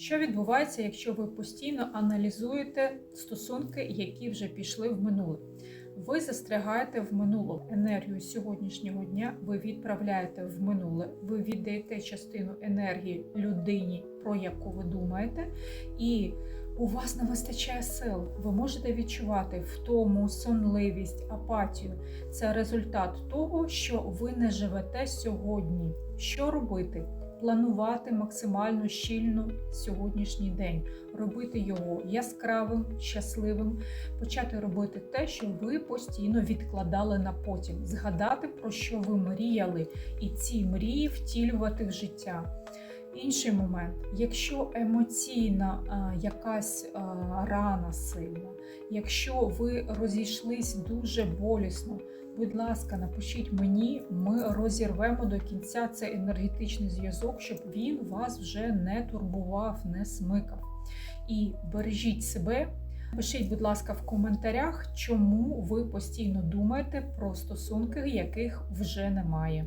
Що відбувається, якщо ви постійно аналізуєте стосунки, які вже пішли в минуле? Ви застрягаєте в минулому енергію сьогоднішнього дня, ви відправляєте в минуле, ви віддаєте частину енергії людині, про яку ви думаєте, і у вас не вистачає сил. Ви можете відчувати втому, сонливість, апатію. Це результат того, що ви не живете сьогодні. Що робити? Планувати максимально щільно сьогоднішній день, робити його яскравим, щасливим, почати робити те, що ви постійно відкладали на потім, згадати про що ви мріяли, і ці мрії втілювати в життя. Інший момент, якщо емоційна а, якась а, рана сильна, якщо ви розійшлись дуже болісно, будь ласка, напишіть мені, ми розірвемо до кінця цей енергетичний зв'язок, щоб він вас вже не турбував, не смикав. І бережіть себе. Пишіть, будь ласка, в коментарях, чому ви постійно думаєте про стосунки, яких вже немає.